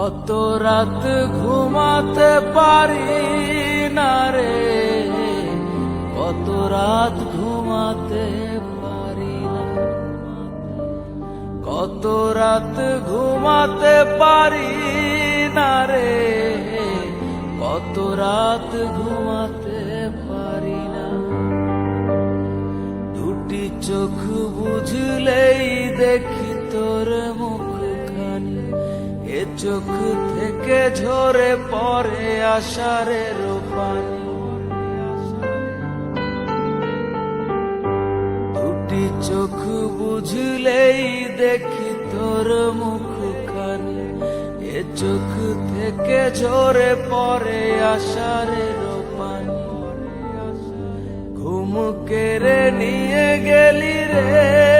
কত রাত ঘুমাতে পারি না রে? কত রাত ঘুমাতে পারি না কত রাত ঘুমাতে পারি না রে? কত রাত ঘুমাতে পারি না? দুটি চোখ বুঝলেই দেখি তোর এ চোখ থেকে ঝরে পড়ে আষাঢ়ের পানি দুটি চোখ বুঝলেই দেখি তোর মুখখানি। এ চোখ থেকে ঝরে পড়ে আষাঢ়ের পানি ঘুম কেড়ে নিয়ে গেলি রে।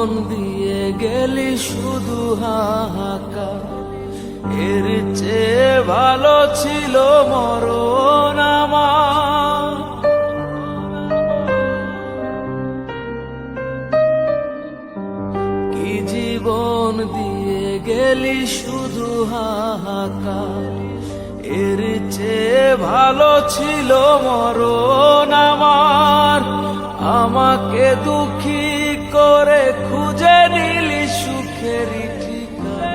জীবন দিয়ে গেলি শুধু হাহাকা এর চেয়ে ভালো ছিল মরণ কি জীবন দিয়ে গেলি শুধু হাহাকা এর চেয়ে ভালো ছিল মরণ আমার। আমাকে দুঃখী করে খুঁজে নিলি সুখের ঠিকানা।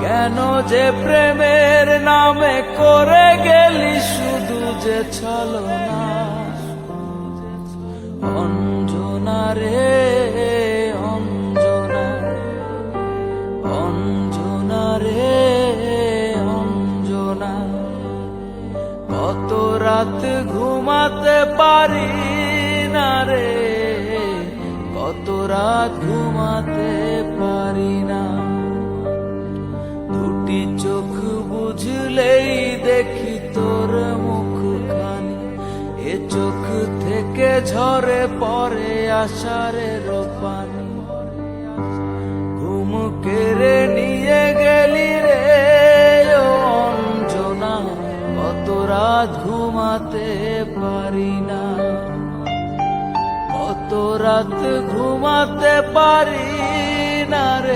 কেন যে প্রেমের নামে করে গেলি শুধু যে ছলনা? অঞ্জনা রে, অঞ্জনা। অঞ্জনা রে, অঞ্জনা। কত রাত ঘুমাতে পারি না রে, কত রাত ঘুমাতে পারি না। দুটি চোখ বুঝলেই দেখি তোর মুখ মুখখানি, এ চোখ থেকে ঝরে পড়ে আষাঢ়ের পানি। ঘুম কেড়ে নিয়ে গেলি রে অঞ্জনা, কত রাত ঘুমাতে পারি না। কত রাত ঘুমাতে পারি না রে